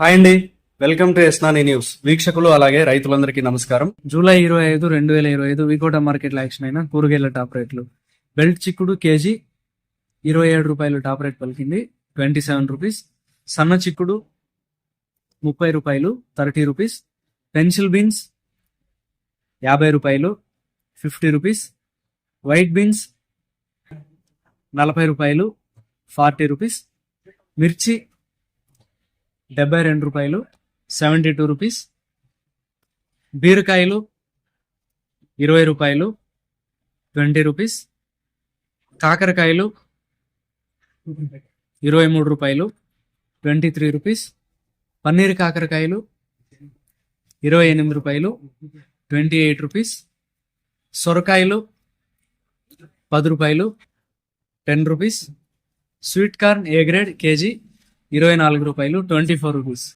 Hi అండి. Welcome to ఎస్నాని news. వీక్షకులు అలాగే రైతులందరికీ నమస్కారం. జూలై ఇరవై ఐదు రెండు వేల ఇరవై ఐదు వికోట మార్కెట్లో యాక్షన్ అయిన కూరగాయల టాప్ రేట్లు. బెల్ట్ చిక్కుడు కేజీ ఇరవై ఏడు రూపాయలు టాప్ రేట్ పలికింది. Twenty seven rupees. సన్న చిక్కుడు ముప్పై రూపాయలు థర్టీ రూపీస్. పెన్సిల్ బీన్స్ యాభై రూపాయలు ఫిఫ్టీ రూపీస్. వైట్ బీన్స్ నలభై రూపాయలు ఫార్టీ రూపీస్. మిర్చి డెబ్బై రెండు రూపాయలు సెవెంటీ టూ రూపీస్. బీరకాయలు ఇరవై రూపాయలు ట్వంటీ రూపీస్. కాకరకాయలు ఇరవై మూడు రూపాయలు ట్వంటీ త్రీ రూపీస్. పన్నీర్ కాకరకాయలు ఇరవై ఎనిమిది రూపాయలు ట్వంటీ ఎయిట్ రూపీస్. సొరకాయలు పది రూపాయలు ten rupees. Sweet corn A grade K G ఇరవై నాలుగు రూపాయలు ట్వంటీ ఫోర్ రూపీస్.